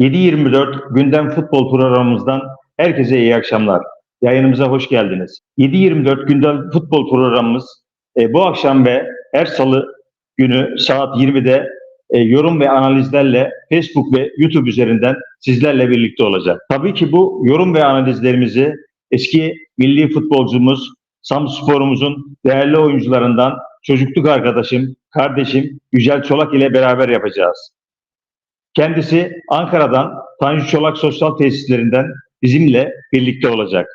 7-24 gündem futbol programımızdan herkese iyi akşamlar. Yayınımıza hoş geldiniz. 7-24 gündem futbol programımız e, bu akşam ve her salı günü saat 20'de e, yorum ve analizlerle Facebook ve YouTube üzerinden sizlerle birlikte olacak. Tabii ki bu yorum ve analizlerimizi eski milli futbolcumuz Samspor'umuzun değerli oyuncularından çocukluk arkadaşım, kardeşim Yücel Çolak ile beraber yapacağız. Kendisi Ankara'dan Tanju Çolak Sosyal Tesislerinden bizimle birlikte olacak.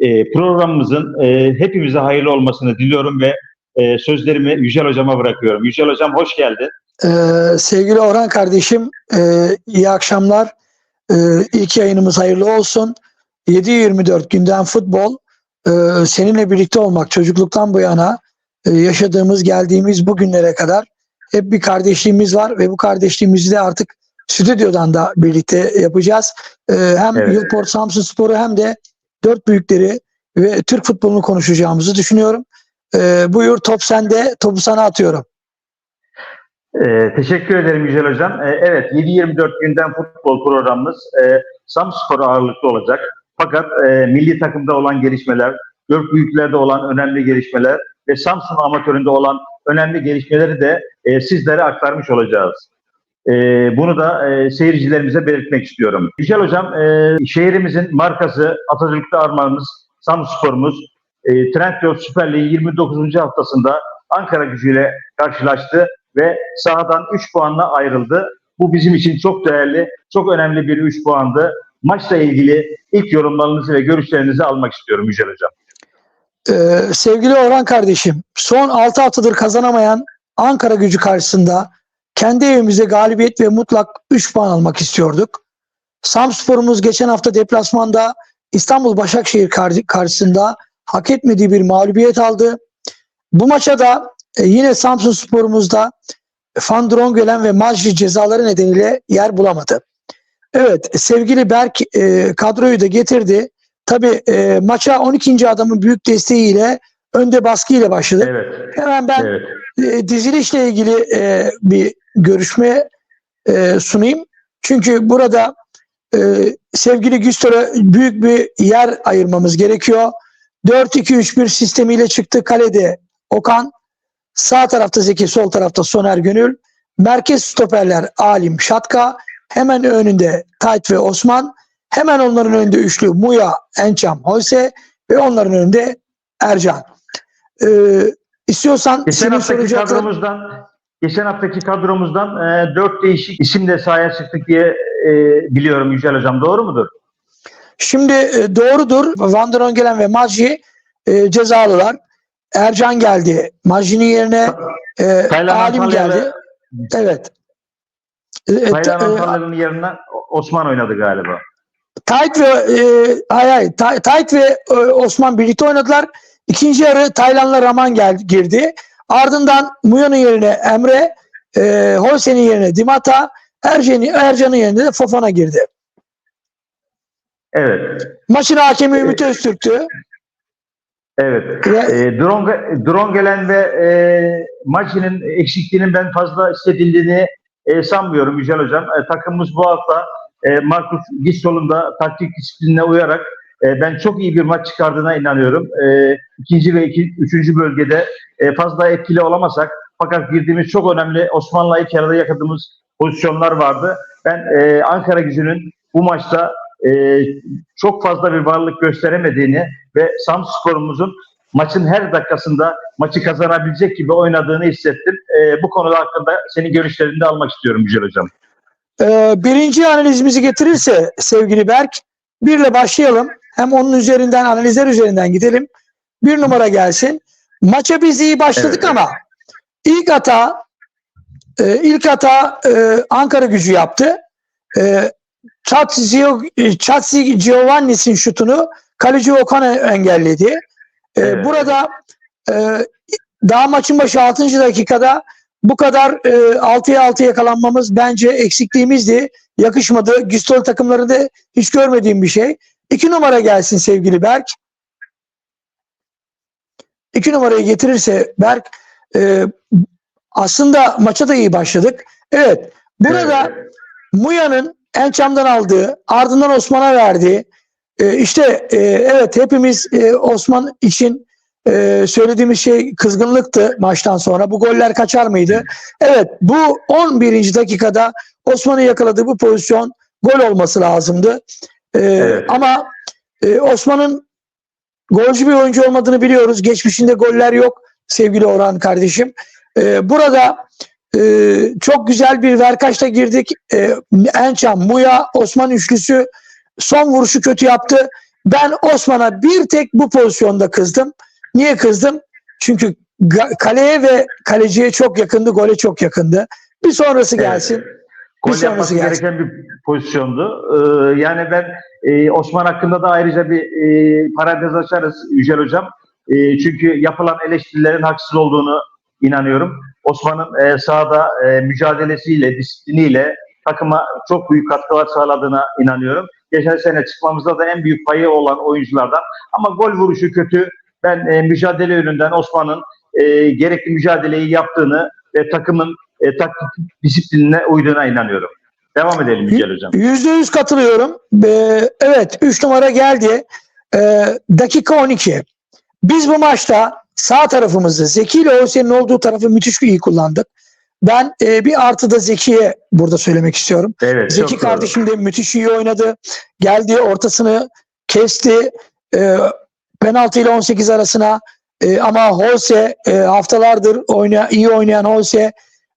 E, programımızın e, hepimize hayırlı olmasını diliyorum ve e, sözlerimi Yücel Hocam'a bırakıyorum. Yücel Hocam hoş geldin. Ee, sevgili Orhan kardeşim e, iyi akşamlar. Ee, ilk yayınımız hayırlı olsun. 7-24 günden futbol e, seninle birlikte olmak çocukluktan bu yana e, yaşadığımız geldiğimiz bugünlere kadar hep bir kardeşliğimiz var ve bu kardeşliğimizi de artık stüdyodan da birlikte yapacağız. Ee, hem Evet. Yılport Samsun Sporu hem de dört büyükleri ve Türk futbolunu konuşacağımızı düşünüyorum. Ee, buyur top sende, topu sana atıyorum. Ee, teşekkür ederim Yücel Hocam. Ee, evet 7-24 günden futbol programımız e, Samspor ağırlıklı olacak. Fakat e, milli takımda olan gelişmeler, dört büyüklerde olan önemli gelişmeler ve Samsun amatöründe olan önemli gelişmeleri de e, sizlere aktarmış olacağız. E, bunu da e, seyircilerimize belirtmek istiyorum. Yücel Hocam, e, şehrimizin markası, Atatürk'te armağanımız, Samspor'umuz e, Trendyol Süper Lig'in 29. haftasında Ankara gücüyle karşılaştı ve sahadan 3 puanla ayrıldı. Bu bizim için çok değerli, çok önemli bir 3 puandı. Maçla ilgili ilk yorumlarınızı ve görüşlerinizi almak istiyorum Yücel Hocam. Ee, sevgili Orhan kardeşim, son 6 haftadır kazanamayan Ankara gücü karşısında kendi evimizde galibiyet ve mutlak 3 puan almak istiyorduk. Samspor'umuz geçen hafta deplasmanda İstanbul Başakşehir kar- karşısında hak etmediği bir mağlubiyet aldı. Bu maça da e, yine Samsun Spor'umuzda Van Drongelen ve Majri cezaları nedeniyle yer bulamadı. Evet sevgili Berk e, kadroyu da getirdi. Tabii e, maça 12. adamın büyük desteğiyle önde baskıyla başladı. Evet, Hemen ben evet. e, dizilişle ilgili e, bir görüşme e, sunayım. Çünkü burada e, sevgili Güstör'e büyük bir yer ayırmamız gerekiyor. 4-2-3-1 sistemiyle çıktı kalede Okan. Sağ tarafta Zeki, sol tarafta Soner Gönül. Merkez stoperler Alim Şatka. Hemen önünde Tayt ve Osman. Hemen onların önünde üçlü Muya, Ençam, Holse ve onların önünde Ercan. Ee, istiyorsan Geçen senin soracakların... kadromuzdan geçen haftaki kadromuzdan e, dört değişik isimle sahaya çıktık diye e, biliyorum Yücel Hocam. Doğru mudur? Şimdi e, doğrudur. Van der Ongelen ve Maggi e, cezalılar. Ercan geldi. Maggi'nin yerine e, Taylan Alim geldi. Evet. E, e, Taylan e, Antalyalı'nın yerine Osman oynadı galiba. Tayt ve e, hay hay, Tay- Tayt ve e, Osman birlikte oynadılar. İkinci yarı Taylan'la Raman gel, girdi. Ardından Muya'nın yerine Emre, e, Holse'nin yerine Dimata, Ercan'ın Ercan'ın yerine de Fofana girdi. Evet. Maçın hakemi Ümit Öztürk'tü. Evet. Ve E, Dronge, Drongelen ve e, Maci'nin eksikliğinin ben fazla hissedildiğini e, sanmıyorum Yücel Hocam. E, takımımız bu hafta e, Markus Gisol'un da taktik disiplinine uyarak e, ben çok iyi bir maç çıkardığına inanıyorum. E, ikinci ve iki, üçüncü bölgede e, fazla etkili olamasak fakat girdiğimiz çok önemli Osmanlı'yı ilk yarıda yakaladığımız pozisyonlar vardı. Ben e, Ankara gücünün bu maçta e, çok fazla bir varlık gösteremediğini ve Samspor'umuzun maçın her dakikasında maçı kazanabilecek gibi oynadığını hissettim. E, bu konuda hakkında senin görüşlerini de almak istiyorum Yücel Hocam. Birinci analizimizi getirirse sevgili Berk, birle başlayalım. Hem onun üzerinden analizler üzerinden gidelim. Bir numara gelsin. Maça biz iyi başladık Evet. ama ilk hata e, ilk hata e, Ankara gücü yaptı. E, Chatzi Chatzi Giovanni'sin şutunu kaleci Okan engelledi. E, Evet. Burada e, daha maçın başı 6. dakikada bu kadar e, 6'ya 6 yakalanmamız bence eksikliğimizdi. Yakışmadı. Güstol takımlarında hiç görmediğim bir şey. İki numara gelsin sevgili Berk. İki numarayı getirirse Berk e, aslında maça da iyi başladık. Evet. Burada Evet. Muya'nın Ençam'dan aldığı, ardından Osman'a verdiği. E, işte e, evet hepimiz e, Osman için e, söylediğimiz şey kızgınlıktı maçtan sonra. Bu goller kaçar mıydı? Evet bu 11. dakikada Osman'ın yakaladığı bu pozisyon gol olması lazımdı. E, Evet. Ama e, Osman'ın golcü bir oyuncu olmadığını biliyoruz. Geçmişinde goller yok sevgili Orhan kardeşim. E, burada e, çok güzel bir verkaçta girdik. E, Ençam, Muya, Osman üçlüsü son vuruşu kötü yaptı. Ben Osman'a bir tek bu pozisyonda kızdım. Niye kızdım? Çünkü kaleye ve kaleciye çok yakındı, gole çok yakındı. Bir sonrası gelsin. Evet. Bir Gol sonrası yapması gelsin. gereken bir pozisyondu. Ee, yani ben e, Osman hakkında da ayrıca bir e, parantez açarız Yücel Hocam. E, çünkü yapılan eleştirilerin haksız olduğunu inanıyorum. Osman'ın e, sahada e, mücadelesiyle, disipliniyle takıma çok büyük katkılar sağladığına inanıyorum. Geçen sene çıkmamızda da en büyük payı olan oyunculardan. Ama gol vuruşu kötü. Ben e, mücadele yönünden Osman'ın e, gerekli mücadeleyi yaptığını ve takımın e, taktik disiplinine uyduğuna inanıyorum. Devam edelim Yücel Hocam. Yüzde yüz katılıyorum. Ee, evet 3 numara geldi. Ee, dakika 12. Biz bu maçta sağ tarafımızı Zeki ile Hüseyin'in olduğu tarafı müthiş iyi kullandık. Ben e, bir artı da Zeki'ye burada söylemek istiyorum. Evet, Zeki kardeşim de müthiş iyi oynadı. Geldi ortasını kesti. E, penaltı ile 18 arasına e, ama Holse e, haftalardır oyna, iyi oynayan Holse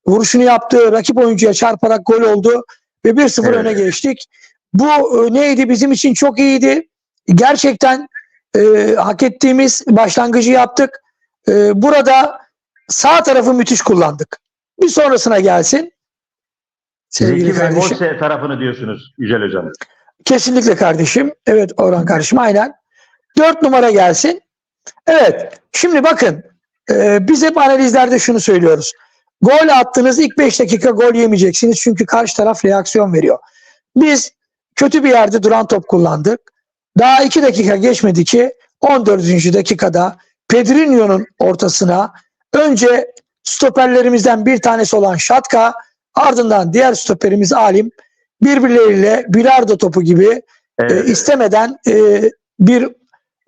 vuruşunu yaptı. Rakip oyuncuya çarparak gol oldu ve 1-0 Evet. öne geçtik. Bu e, neydi? Bizim için çok iyiydi. Gerçekten e, hak ettiğimiz başlangıcı yaptık. E, burada sağ tarafı müthiş kullandık. Bir sonrasına gelsin. Sevgili Zeki ve kardeşim. Holse tarafını diyorsunuz Yücel Hocam. Kesinlikle kardeşim. Evet Orhan kardeşim aynen. Dört numara gelsin. Evet. Şimdi bakın e, biz hep analizlerde şunu söylüyoruz. Gol attınız ilk 5 dakika gol yemeyeceksiniz çünkü karşı taraf reaksiyon veriyor. Biz kötü bir yerde duran top kullandık. Daha 2 dakika geçmedi ki 14. dakikada Pedrinho'nun ortasına önce stoperlerimizden bir tanesi olan Şatka ardından diğer stoperimiz Alim birbirleriyle bilardo topu gibi e, Evet. istemeden e, bir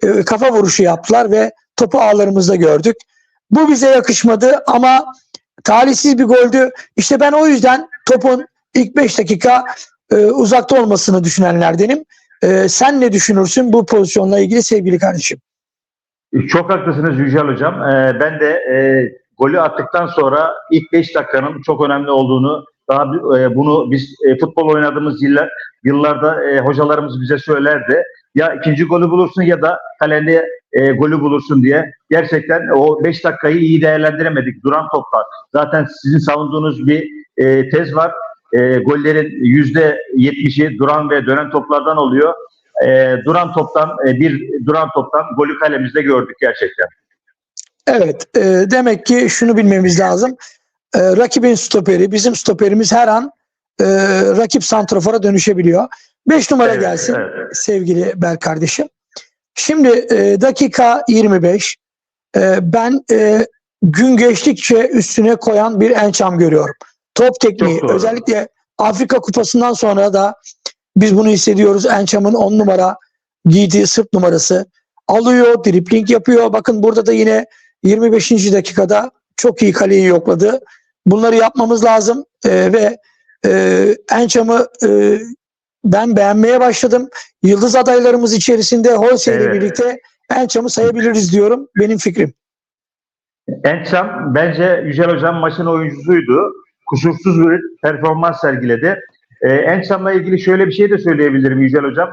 e, kafa vuruşu yaptılar ve topu ağlarımızda gördük. Bu bize yakışmadı ama talihsiz bir goldü. İşte ben o yüzden topun ilk 5 dakika e, uzakta olmasını düşünenlerdenim. E, sen ne düşünürsün bu pozisyonla ilgili sevgili kardeşim? Çok haklısınız Yücel Hocam. Ee, ben de e, golü attıktan sonra ilk 5 dakikanın çok önemli olduğunu daha e, bunu biz e, futbol oynadığımız yıllar, yıllarda e, hocalarımız bize söylerdi. Ya ikinci golü bulursun ya da kalende e, golü bulursun diye. Gerçekten o 5 dakikayı iyi değerlendiremedik. Duran toplar. Zaten sizin savunduğunuz bir e, tez var. E, gollerin %70'i duran ve dönen toplardan oluyor. E, duran toptan e, bir duran toptan golü kalemizde gördük gerçekten. Evet, e, demek ki şunu bilmemiz lazım. E, rakibin stoperi, bizim stoperimiz her an e, rakip santrafora dönüşebiliyor. 5 numara Evet, gelsin evet. sevgili Berk kardeşim. Şimdi e, dakika 25. E, ben e, gün geçtikçe üstüne koyan bir ençam görüyorum. Top tekniği özellikle Afrika Kupası'ndan sonra da biz bunu hissediyoruz. Ençam'ın 10 numara giydiği sırt numarası alıyor, dripling yapıyor. Bakın burada da yine 25. dakikada çok iyi kaleyi yokladı. Bunları yapmamız lazım E, ve e, Ençam'ı e, ben beğenmeye başladım. Yıldız adaylarımız içerisinde Holse ile Evet. birlikte Ençam'ı sayabiliriz diyorum. Benim fikrim. Ençam bence Yücel Hocam maçın oyuncusuydu. Kusursuz bir performans sergiledi. Ee, Ençam'la ilgili şöyle bir şey de söyleyebilirim Yücel Hocam.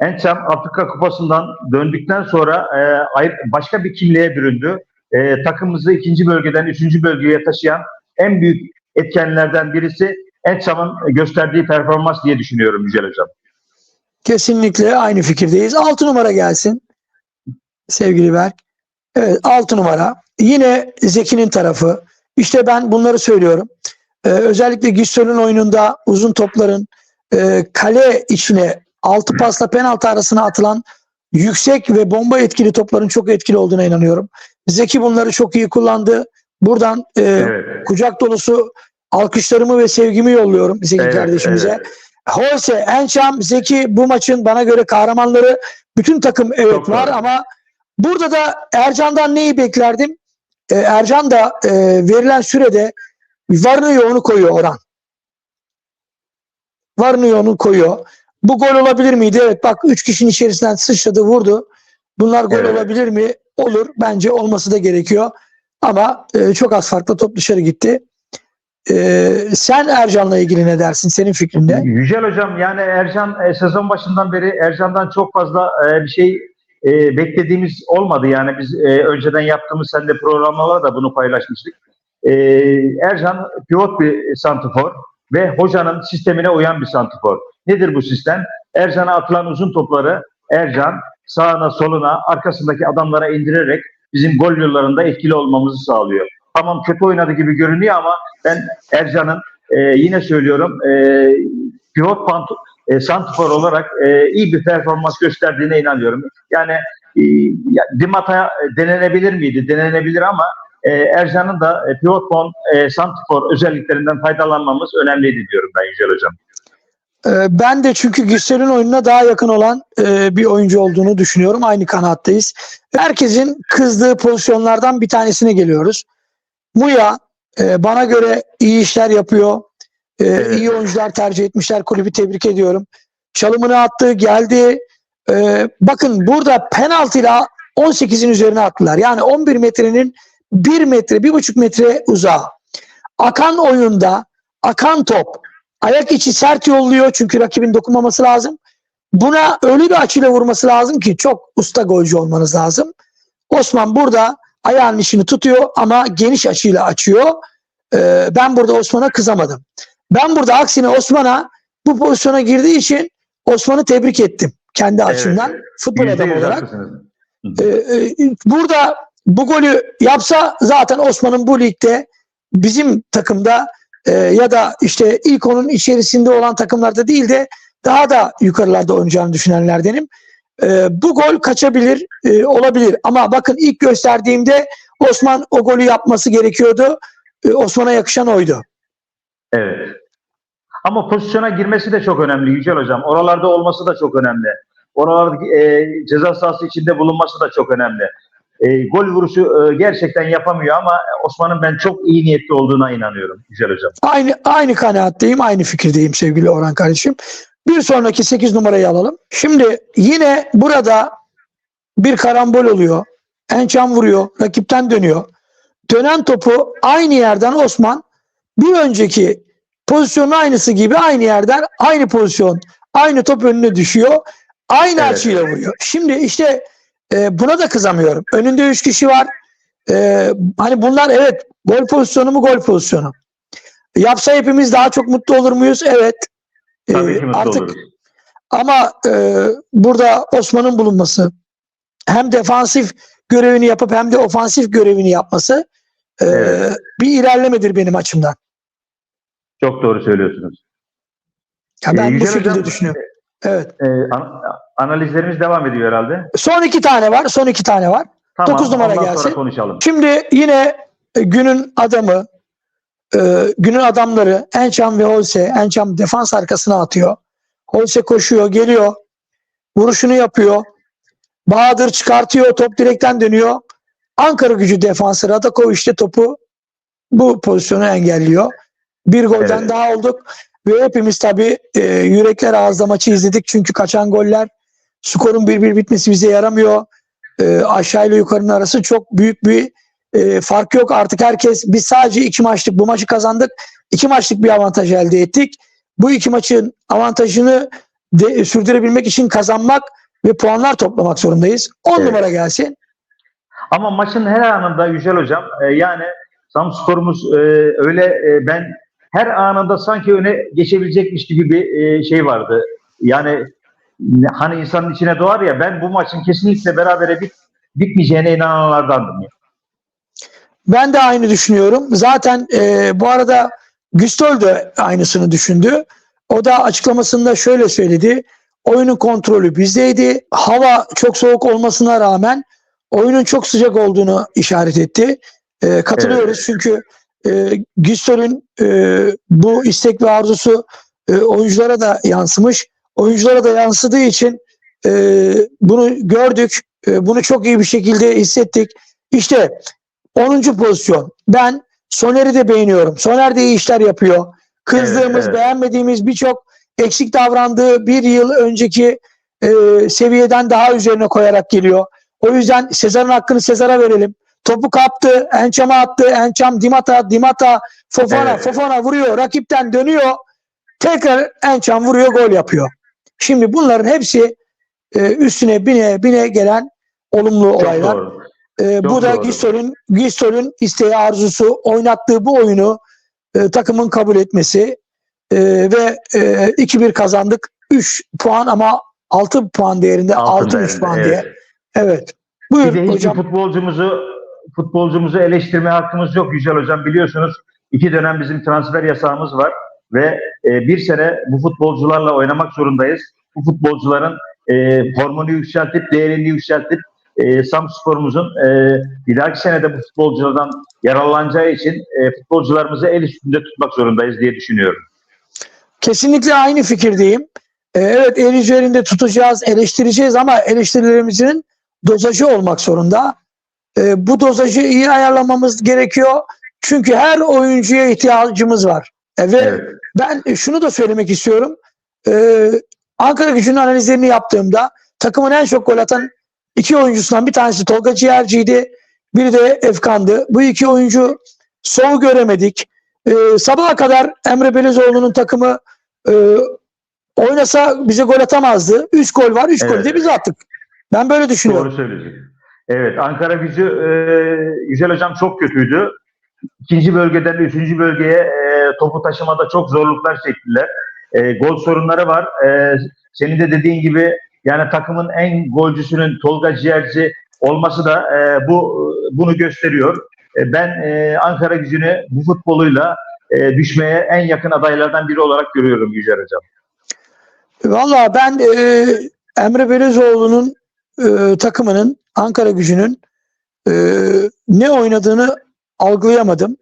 Ençam Afrika Kupası'ndan döndükten sonra e, başka bir kimliğe büründü. E, takımımızı ikinci bölgeden üçüncü bölgeye taşıyan en büyük etkenlerden birisi Ençam'ın gösterdiği performans diye düşünüyorum Yücel Hocam. Kesinlikle aynı fikirdeyiz. 6 numara gelsin. Sevgili Berk. Evet 6 numara. Yine Zeki'nin tarafı. İşte ben bunları söylüyorum. Ee, özellikle Güstöl'ün oyununda uzun topların e, kale içine altı pasla penaltı arasına atılan yüksek ve bomba etkili topların çok etkili olduğuna inanıyorum. Zeki bunları çok iyi kullandı. Buradan e, Evet. kucak dolusu alkışlarımı ve sevgimi yolluyorum Zeki Evet, kardeşimize. evet. Holse, Encham, Zeki bu maçın bana göre kahramanları. Bütün takım evet Çok var doğru. ama burada da Ercan'dan neyi beklerdim? Ee, Ercan da e, verilen sürede varını yoğunu koyuyor Orhan. Varını yoğunu koyuyor. Bu gol olabilir miydi? Evet bak 3 kişinin içerisinden sıçradı vurdu. Bunlar gol Evet. olabilir mi? Olur. Bence olması da gerekiyor. Ama e, çok az farklı top dışarı gitti. E, sen Ercan'la ilgili ne dersin? Senin fikrinde? Yücel Hocam yani Ercan e, sezon başından beri Ercan'dan çok fazla e, bir şey e, beklediğimiz olmadı. Yani biz önceden yaptığımız sende programlarda da bunu paylaşmıştık. Ercan pivot bir santifor ve hocanın sistemine uyan bir santifor. Nedir bu sistem? Ercan'a atılan uzun topları Ercan sağına soluna arkasındaki adamlara indirerek bizim gol yollarında etkili olmamızı sağlıyor. Tamam kötü oynadı gibi görünüyor ama ben Ercan'ın e, yine söylüyorum e, pivot pant e, santifor olarak e, iyi bir performans gösterdiğine inanıyorum. Yani e, Dimata denenebilir miydi? Denenebilir ama e, Ercan'ın da e, pivot pon e, santifor özelliklerinden faydalanmamız önemliydi diyorum ben Yücel Hocam. E, ben de çünkü Güçler'in oyununa daha yakın olan e, bir oyuncu olduğunu düşünüyorum. Aynı kanattayız. Herkesin kızdığı pozisyonlardan bir tanesine geliyoruz. Muya e, bana göre iyi işler yapıyor. E, Evet. iyi oyuncular tercih etmişler. Kulübü tebrik ediyorum. Çalımını attı, geldi. E, bakın burada penaltıyla 18'in üzerine attılar. Yani 11 metrenin 1 metre, 1,5 metre uzağı. Akan oyunda, akan top. Ayak içi sert yolluyor çünkü rakibin dokunmaması lazım. Buna öyle bir açıyla vurması lazım ki çok usta golcü olmanız lazım. Osman burada ayağının içini tutuyor ama geniş açıyla açıyor. Ee, ben burada Osman'a kızamadım. Ben burada aksine Osman'a bu pozisyona girdiği için Osman'ı tebrik ettim kendi açımdan. evet. Futbol adamı olarak. Ee, e, burada bu golü yapsa zaten Osman'ın bu ligde bizim takımda e, ya da işte ilk onun içerisinde olan takımlarda değil de daha da yukarılarda oynayacağını düşünenlerdenim. E, bu gol kaçabilir, e, olabilir. Ama bakın ilk gösterdiğimde Osman o golü yapması gerekiyordu. E, Osman'a yakışan oydu. Evet. Ama pozisyona girmesi de çok önemli Yücel Hocam. Oralarda olması da çok önemli. Oralarda e, ceza sahası içinde bulunması da çok önemli. E, gol vuruşu e, gerçekten yapamıyor ama Osman'ın ben çok iyi niyetli olduğuna inanıyorum Yücel Hocam. Aynı aynı kanaatteyim, aynı fikirdeyim sevgili Orhan kardeşim. Bir sonraki 8 numarayı alalım. Şimdi yine burada bir karambol oluyor. Ençam vuruyor, rakipten dönüyor. Dönen topu aynı yerden Osman bir önceki pozisyonun aynısı gibi aynı yerden aynı pozisyon, aynı top önüne düşüyor. Aynı Evet. açıyla vuruyor. Şimdi işte e, buna da kızamıyorum. Önünde 3 kişi var. E, hani bunlar evet gol pozisyonu mu gol pozisyonu. Yapsa hepimiz daha çok mutlu olur muyuz? Evet. E, Tabii ki mutlu artık oluruz. ama e, burada Osman'ın bulunması hem defansif görevini yapıp hem de ofansif görevini yapması e, Evet. bir ilerlemedir benim açımdan. Çok doğru söylüyorsunuz. Ya ben E, bu şekilde Hocam, düşünüyorum. Evet. e, an- analizlerimiz devam ediyor herhalde. Son iki tane var. Son iki tane var. Tamam, Dokuz numara ondan gelsin. konuşalım. Şimdi yine e, günün adamı, e, günün adamları Encham ve Holse. Encham defans arkasına atıyor. Holse koşuyor, geliyor. Vuruşunu yapıyor. Bahadır çıkartıyor, top direkten dönüyor. Ankara gücü defansı Radakoviç de topu bu pozisyonu engelliyor. Bir golden Evet. daha olduk. Ve hepimiz tabii e, yürekler ağızda maçı izledik. Çünkü kaçan goller, skorun 1-1 bitmesi bize yaramıyor. E, aşağı ile yukarının arası çok büyük bir e, fark yok. Artık herkes biz sadece iki maçlık bu maçı kazandık. İki maçlık bir avantaj elde ettik. Bu iki maçın avantajını de, sürdürebilmek için kazanmak ve puanlar toplamak zorundayız. 10 Evet. numara gelsin. Ama maçın her anında Yücel Hocam e, yani Samspor'umuz e, öyle e, ben her anında sanki öne geçebilecekmiş gibi e, şey vardı. Yani hani insanın içine doğar ya ben bu maçın kesinlikle berabere bit, bitmeyeceğine inananlardandım. Ben de aynı düşünüyorum. Zaten e, bu arada Güstol de aynısını düşündü. O da açıklamasında şöyle söyledi. Oyunun kontrolü bizdeydi. Hava çok soğuk olmasına rağmen oyunun çok sıcak olduğunu işaret etti. E, katılıyoruz Evet. çünkü e, Güstol'ün e, bu istek ve arzusu e, oyunculara da yansımış. Oyunculara da yansıdığı için e, bunu gördük. E, bunu çok iyi bir şekilde hissettik. İşte 10. pozisyon. Ben Soner'i de beğeniyorum. Soner de iyi işler yapıyor. Kızdığımız, Evet, beğenmediğimiz birçok eksik davrandığı bir yıl önceki e, seviyeden daha üzerine koyarak geliyor. O yüzden Sezar'ın hakkını Sezar'a verelim. Topu kaptı, Ençam'a attı. Ençam, Dimata, Dimata, Fofana, Evet. Fofana vuruyor. Rakipten dönüyor. Tekrar Ençam vuruyor, gol yapıyor. Şimdi bunların hepsi e, üstüne bine bine gelen olumlu Çok olaylar. doğru. E, bu da doğru. Gistol'ün Gistol'ün isteği, arzusu, oynattığı bu oyunu e, takımın kabul etmesi e, ve e, 2-1 kazandık. 3 puan ama 6 puan değerinde Altın 6 3 değerinde, puan evet. diye. Evet. Bir Buyur de hiçbir hocam. futbolcumuzu futbolcumuzu eleştirme hakkımız yok Yücel Hocam. Biliyorsunuz iki dönem bizim transfer yasağımız var ve e, bir sene bu futbolcularla oynamak zorundayız. Bu futbolcuların e, formunu yükseltip, değerini yükseltip e, Samspor'umuzun e, bir dahaki senede bu futbolculardan yararlanacağı için e, futbolcularımızı el üstünde tutmak zorundayız diye düşünüyorum. Kesinlikle aynı fikirdeyim. Ee, evet el üzerinde tutacağız, eleştireceğiz ama eleştirilerimizin dozajı olmak zorunda. Ee, bu dozajı iyi ayarlamamız gerekiyor. Çünkü her oyuncuya ihtiyacımız var. E, ve Evet. ben şunu da söylemek istiyorum. Ee, Ankara gücünün analizlerini yaptığımda takımın en çok gol atan iki oyuncusundan bir tanesi Tolga Ciğerci'ydi. Biri de Efkan'dı. Bu iki oyuncu sol göremedik. Ee, sabaha kadar Emre Belezoğlu'nun takımı e, oynasa bize gol atamazdı. 3 gol var. 3 golü Evet. de biz attık. Ben böyle düşünüyorum. Doğru söylüyorsun. Evet, Ankara gücü e, Yücel Hocam çok kötüydü. İkinci bölgeden üçüncü bölgeye e, topu taşımada çok zorluklar çektiler. E, gol sorunları var. E, senin de dediğin gibi yani takımın en golcüsünün Tolga Ciğerci olması da e, bu bunu gösteriyor. E, ben e, Ankara gücünü bu futboluyla e, düşmeye en yakın adaylardan biri olarak görüyorum Yücel Hocam. Valla ben e, Emre Belezoğlu'nun e, takımının Ankara gücünün e, ne oynadığını algılayamadım.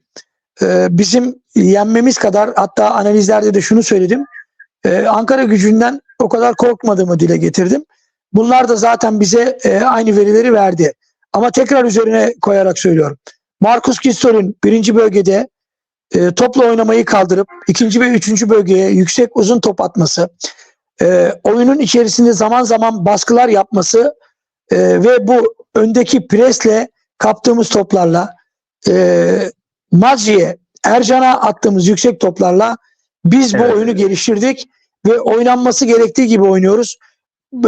E, bizim yenmemiz kadar hatta analizlerde de şunu söyledim. E, Ankara gücünden o kadar korkmadığımı dile getirdim. Bunlar da zaten bize e, aynı verileri verdi. Ama tekrar üzerine koyarak söylüyorum. Marcus Gistol'ün birinci bölgede e, topla oynamayı kaldırıp ikinci ve üçüncü bölgeye yüksek uzun top atması, e, oyunun içerisinde zaman zaman baskılar yapması e, ve bu öndeki presle kaptığımız toplarla e, Mazi'ye, Ercan'a attığımız yüksek toplarla biz bu Evet. oyunu geliştirdik ve oynanması gerektiği gibi oynuyoruz.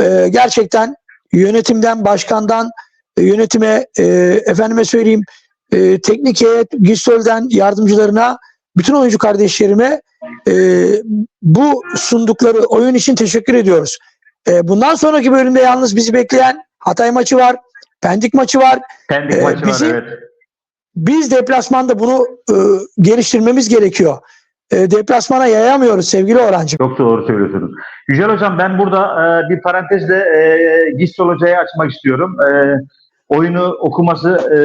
E, gerçekten yönetimden, başkandan, e, yönetime, e, efendime söyleyeyim, e, teknik heyet, Gistol'den yardımcılarına, bütün oyuncu kardeşlerime e, bu sundukları oyun için teşekkür ediyoruz. E, bundan sonraki bölümde yalnız bizi bekleyen Hatay maçı var, Pendik maçı var. Pendik E, maçı bizi- var evet. Biz deplasmanda bunu e, geliştirmemiz gerekiyor. E, deplasmana yayamıyoruz sevgili öğrencim. Çok doğru söylüyorsunuz. Yücel Hocam ben burada e, bir parantezle e, Gistol Hoca'yı açmak istiyorum. E, oyunu okuması, e,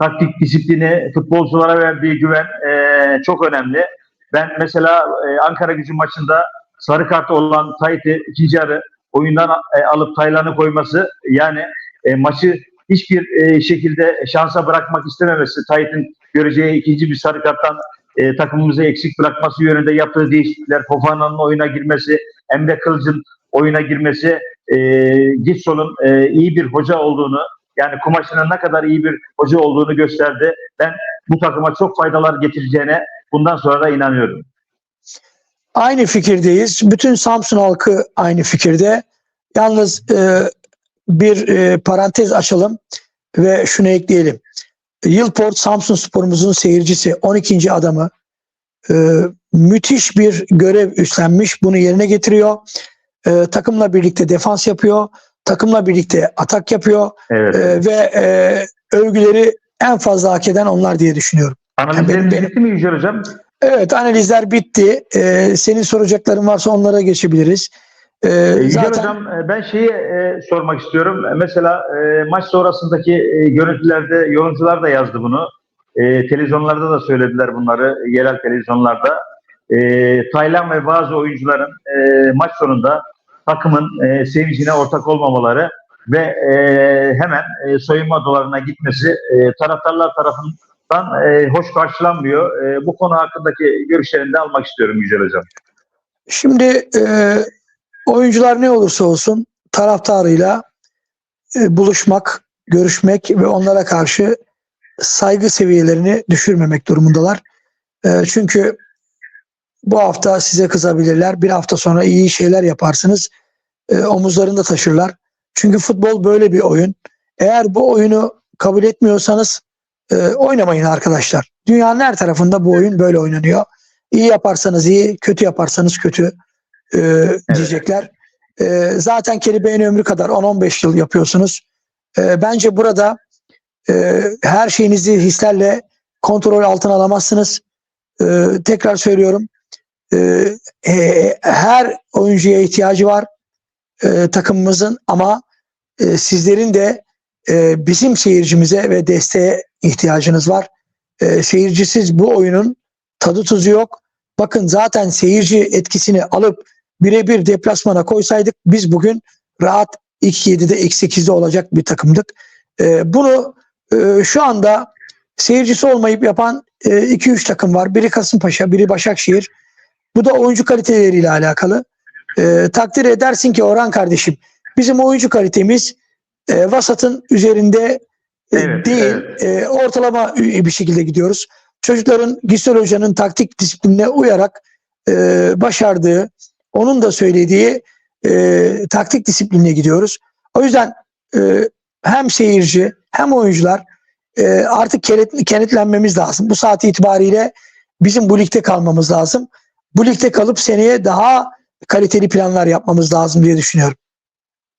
taktik disiplini, futbolculara verdiği güven e, çok önemli. Ben mesela e, Ankara gücü maçında sarı kart olan Tayyip'i ikinci yarı oyundan e, alıp Taylan'ı koyması yani e, maçı hiçbir e, şekilde şansa bırakmak istememesi, Tayyip'in göreceği ikinci bir sarı karttan e, takımımızı eksik bırakması yönünde yaptığı değişiklikler, Fofana'nın oyuna girmesi, Emre Kılıç'ın oyuna girmesi, e, Gibson'un e, iyi bir hoca olduğunu, yani kumaşının ne kadar iyi bir hoca olduğunu gösterdi. Ben bu takıma çok faydalar getireceğine bundan sonra da inanıyorum. Aynı fikirdeyiz. Bütün Samsun halkı aynı fikirde. Yalnız e, bir e, parantez açalım ve şunu ekleyelim. Yılport Samsun sporumuzun seyircisi 12. adamı e, müthiş bir görev üstlenmiş. Bunu yerine getiriyor. E, takımla birlikte defans yapıyor. Takımla birlikte atak yapıyor. Evet. E, ve e, övgüleri en fazla hak eden onlar diye düşünüyorum. Analizleriniz benim- bitti mi Yücel Hocam? Evet analizler bitti. E, senin soracakların varsa onlara geçebiliriz. Ee, Yücel zaten Hocam e, ben şeyi e, sormak istiyorum. E, Mesela e, maç sonrasındaki e, görüntülerde yorumcular da yazdı bunu. E, televizyonlarda da söylediler bunları, yerel televizyonlarda. e, Taylan ve bazı oyuncuların e, maç sonunda takımın e, sevincine ortak olmamaları ve e, hemen e, soyunma odalarına gitmesi e, taraftarlar tarafından e, hoş karşılanmıyor. E, bu konu hakkındaki görüşlerini de almak istiyorum Yücel Hocam. Şimdi e, oyuncular ne olursa olsun taraftarıyla e, buluşmak, görüşmek ve onlara karşı saygı seviyelerini düşürmemek durumundalar. E, çünkü bu hafta size kızabilirler. Bir hafta sonra iyi şeyler yaparsınız. E, omuzlarında taşırlar. Çünkü futbol böyle bir oyun. Eğer bu oyunu kabul etmiyorsanız e, oynamayın arkadaşlar. Dünyanın her tarafında bu oyun böyle oynanıyor. İyi yaparsanız iyi, kötü yaparsanız kötü e, diyecekler. E, zaten kelimenin ömrü kadar 10-15 yıl yapıyorsunuz. E, bence burada e, her şeyinizi hislerle kontrol altına alamazsınız. E, tekrar söylüyorum. E, e, her oyuncuya ihtiyacı var e, takımımızın ama e, sizlerin de e, bizim seyircimize ve desteğe ihtiyacınız var. E, seyircisiz bu oyunun tadı tuzu yok. Bakın zaten seyirci etkisini alıp birebir deplasmana koysaydık biz bugün rahat ilk 7'de ilk 8'de olacak bir takımdık. E, bunu e, şu anda seyircisi olmayıp yapan 2-3 takım var. Biri Kasımpaşa, biri Başakşehir. Bu da oyuncu kaliteleriyle alakalı. E, takdir edersin ki Orhan kardeşim bizim oyuncu kalitemiz e, vasatın üzerinde e, Evet, değil. E, ortalama bir şekilde gidiyoruz. Çocukların Gisel Hoca'nın taktik disiplinine uyarak e, başardığı, onun da söylediği e, taktik disiplinine gidiyoruz. O yüzden e, hem seyirci hem oyuncular e, artık kenet, kenetlenmemiz lazım. Bu saat itibariyle bizim bu ligde kalmamız lazım. Bu ligde kalıp seneye daha kaliteli planlar yapmamız lazım diye düşünüyorum.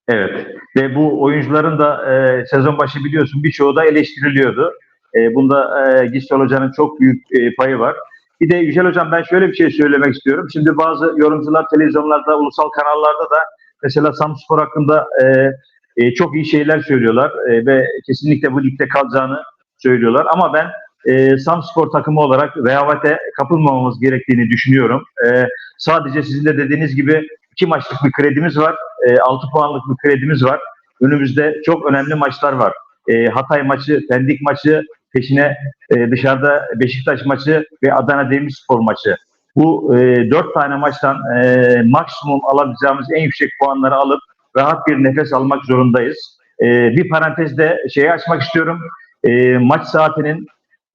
Evet ve bu oyuncuların da e, sezon başı biliyorsun birçoğu da eleştiriliyordu. E, bunda e, Gistel Hoca'nın çok büyük e, payı var. Bir de Yücel Hocam ben şöyle bir şey söylemek istiyorum. Şimdi bazı yorumcular televizyonlarda, ulusal kanallarda da mesela Samspor hakkında e, e, çok iyi şeyler söylüyorlar e, ve kesinlikle bu ligde kalacağını söylüyorlar. Ama ben e, Samspor takımı olarak rehavete kapılmamamız gerektiğini düşünüyorum. E, sadece sizin de dediğiniz gibi iki maçlık bir kredimiz var. E, 6 puanlık bir kredimiz var. Önümüzde çok önemli maçlar var. E, Hatay maçı, Pendik maçı, peşine e, dışarıda Beşiktaş maçı ve Adana Demirspor maçı. Bu e, dört tane maçtan e, maksimum alabileceğimiz en yüksek puanları alıp rahat bir nefes almak zorundayız. E, bir parantezde şeyi açmak istiyorum. E, maç saatinin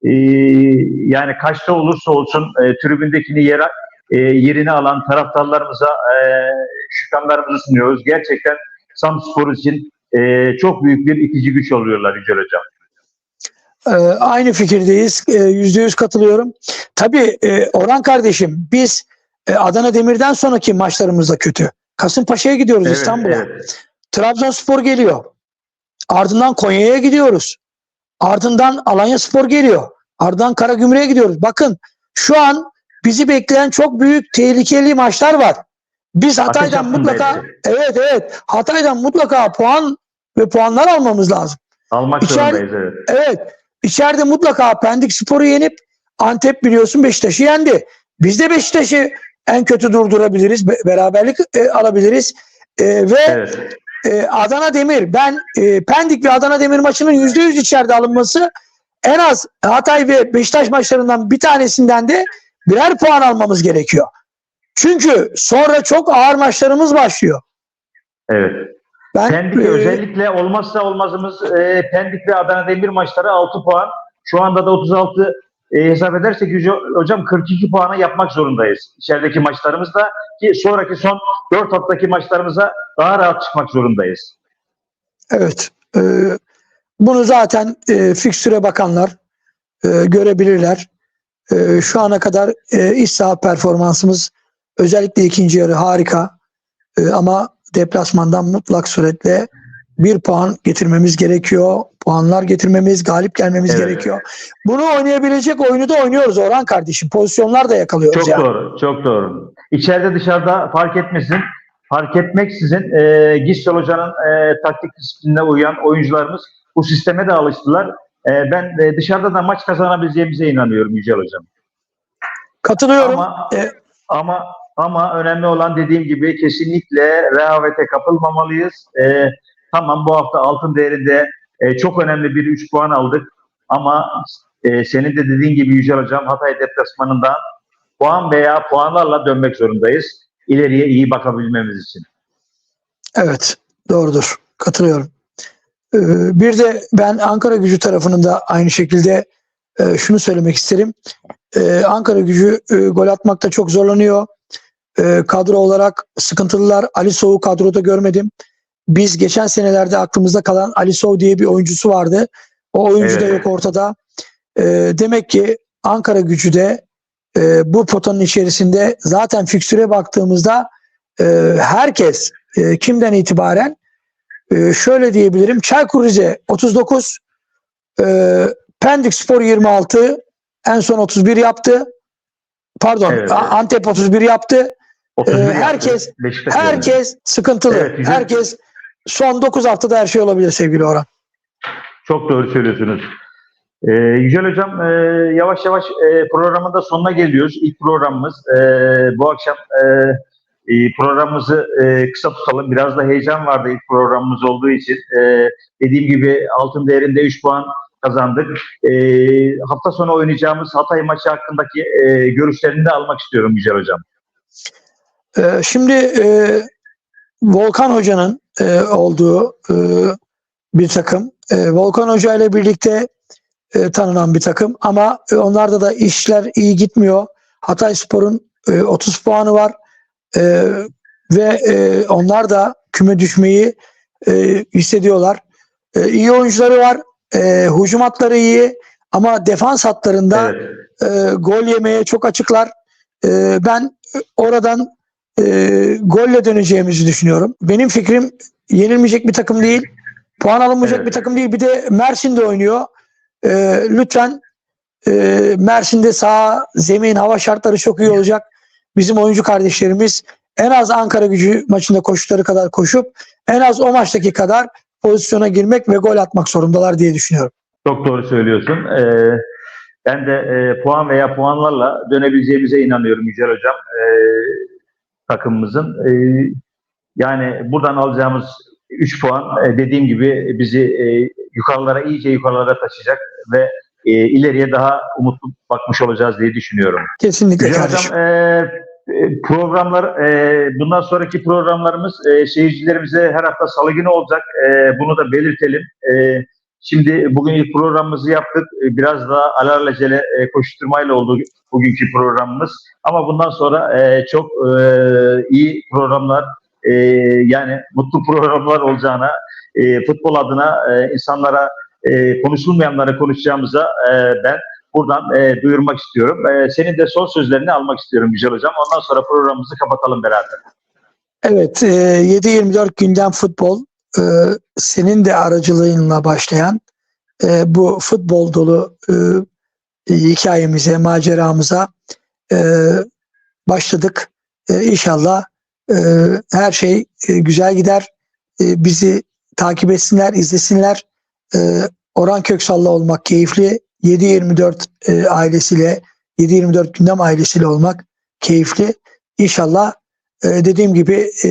e, yani kaçta olursa olsun e, tribündekini yer, e, yerini alan taraftarlarımıza e, şükranlarımızı sunuyoruz. Gerçekten Samspor için e, çok büyük bir itici güç oluyorlar Yücel Hocam. Ee, aynı fikirdeyiz. Ee, Yüzde yüz katılıyorum. Tabii e, Orhan kardeşim biz e, Adana Demir'den sonraki maçlarımız da kötü. Kasımpaşa'ya gidiyoruz Evet, İstanbul'a. evet. Trabzonspor geliyor. Ardından Konya'ya gidiyoruz. Ardından Alanya Spor geliyor. Ardından Karagümrük'e gidiyoruz. Bakın şu an bizi bekleyen çok büyük tehlikeli maçlar var. Biz Hatay'dan mutlaka hepsi. evet evet Hatay'dan mutlaka puan ve puanlar almamız lazım. Almak İçer- zorundayız evet. Evet. İçeride mutlaka Pendik Spor'u yenip Antep biliyorsun Beşiktaş'ı yendi. Biz de Beşiktaş'ı en kötü durdurabiliriz. be- Beraberlik e, alabiliriz. E, ve Evet. e, Adana Demir ben e, Pendik ve Adana Demir maçının %100 içeride alınması en az Hatay ve Beşiktaş maçlarından bir tanesinden de birer puan almamız gerekiyor. Çünkü sonra çok ağır maçlarımız başlıyor. Evet. Ben Pendik e, özellikle olmazsa olmazımız e, Pendik ve Adana Demir maçları 6 puan. Şu anda da 36 e, hesap edersek hocam 42 puana yapmak zorundayız. İçerideki maçlarımızda ki sonraki son 4 haftaki maçlarımıza daha rahat çıkmak zorundayız. Evet. e, bunu zaten e, fikstüre bakanlar e, görebilirler. E, şu ana kadar e, iç saha performansımız özellikle ikinci yarı harika. E, ama deplasmandan mutlak suretle bir puan getirmemiz gerekiyor. Puanlar getirmemiz, galip gelmemiz Evet. gerekiyor. Bunu oynayabilecek oyunu da oynuyoruz Orhan kardeşim. Pozisyonlar da yakalıyoruz Çok yani. doğru, çok doğru. İçeride dışarıda fark etmesin. Fark etmeksizin e, Gistel Hoca'nın e, taktik disiplinine uyan oyuncularımız bu sisteme de alıştılar. E, ben e, dışarıda da maç kazanabileceğimize inanıyorum Yücel Hocam. Katılıyorum. Ama E, Ama ama önemli olan dediğim gibi kesinlikle rehavete kapılmamalıyız. Ee, tamam bu hafta altın değerinde e, çok önemli bir 3 puan aldık. Ama e, senin de dediğin gibi Yücel Hocam Hatay deplasmanından puan veya puanlarla dönmek zorundayız. İleriye iyi bakabilmemiz için. Evet, doğrudur. Katılıyorum. Ee, Bir de ben Ankara gücü tarafının da aynı şekilde e, şunu söylemek isterim. Ee, Ankara gücü e, gol atmakta çok zorlanıyor. Ee, Kadro olarak sıkıntılılar. Ali Soğ'u kadroda görmedim. Biz geçen senelerde aklımızda kalan Ali Sow diye bir oyuncusu vardı. O oyuncu da Evet. yok ortada. Ee, Demek ki Ankara gücü de e, bu potanın içerisinde zaten fikstüre baktığımızda e, herkes e, kimden itibaren e, şöyle diyebilirim. Çaykur Rize 39, e, Pendik Spor 26, en son 31 yaptı. Pardon, evet. Antep 31 yaptı. 31 Ee, herkes-. Herkes sıkıntılı. Evet. Herkes son 9 haftada her şey olabilir sevgili Orhan. Çok doğru söylüyorsunuz. Ee, Yücel Hocam e, yavaş yavaş e, programın da sonuna geliyoruz. İlk programımız. E, bu akşam e, e, programımızı e, kısa tutalım. Biraz da heyecan vardı ilk programımız olduğu için. E, dediğim gibi altın değerinde 3 puan kazandık. E, hafta sonu oynayacağımız Hatay maçı hakkındaki e, görüşlerini de almak istiyorum Yücel Hocam. Ee, şimdi e, Volkan Hoca'nın e, olduğu e, bir takım. E, Volkan Hoca ile birlikte e, tanınan bir takım ama e, onlarda da işler iyi gitmiyor. Hatay Spor'un e, 30 puanı var E, ve e, onlar da küme düşmeyi e, hissediyorlar. E, iyi oyuncuları var. E, hücum hatları iyi ama defans hatlarında Evet. e, gol yemeye çok açıklar. E, ben oradan e, golle döneceğimizi düşünüyorum. Benim fikrim yenilmeyecek bir takım değil. Puan alınmayacak Evet. bir takım değil. Bir de Mersin'de oynuyor. E, lütfen e, Mersin'de sağ, zemin, hava şartları çok iyi olacak. Bizim oyuncu kardeşlerimiz en az Ankara gücü maçında koştukları kadar koşup en az o maçtaki kadar pozisyona girmek ve gol atmak zorundalar diye düşünüyorum. Çok doğru söylüyorsun. Ee, ben de e, puan veya puanlarla dönebileceğimize inanıyorum Yücel Hocam e, takımımızın. E, yani buradan alacağımız 3 puan e, dediğim gibi bizi e, yukarılara iyice yukarılara taşıyacak ve e, ileriye daha umutlu bakmış olacağız diye düşünüyorum. Kesinlikle Güzel kardeşim. hocam e, programlar e, bundan sonraki programlarımız e, seyircilerimize her hafta salı günü olacak. E, bunu da belirtelim. E, şimdi bugün ilk programımızı yaptık. E, biraz daha alarlacele e, koşturmayla oldu bugünkü programımız. Ama bundan sonra e, çok e, iyi programlar yani mutlu programlar olacağına futbol adına insanlara konuşulmayanları konuşacağımıza ben buradan duyurmak istiyorum. Senin de son sözlerini almak istiyorum Yücel Hocam. Ondan sonra programımızı kapatalım beraber. Evet, e, 7-24 gündem futbol e, senin de aracılığınla başlayan e, bu futbol dolu e, hikayemize, maceramıza e, başladık. E, İnşallah e, her şey e, güzel gider. E, bizi takip etsinler, izlesinler. E, Orhan Köksal'la olmak keyifli. 7-24 e, ailesiyle, 7-24 gündem ailesiyle olmak keyifli. İnşallah e, dediğim gibi e,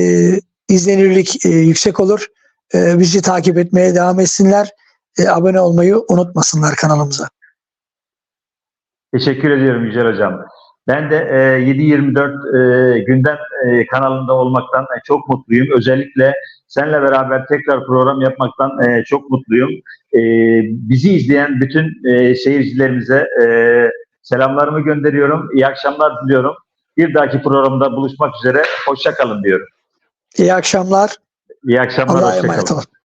izlenirlik e, yüksek olur. E, bizi takip etmeye devam etsinler. E, abone olmayı unutmasınlar kanalımıza. Teşekkür ediyorum Yücel Hocam. Ben de e, 7-24 e, gündem e, kanalında olmaktan e, çok mutluyum. Özellikle seninle beraber tekrar program yapmaktan e, çok mutluyum. E, bizi izleyen bütün e, seyircilerimize e, selamlarımı gönderiyorum. İyi akşamlar diliyorum. Bir dahaki programda buluşmak üzere. Hoşça kalın diyorum. İyi akşamlar. İyi akşamlar. Allah'a emanet olun.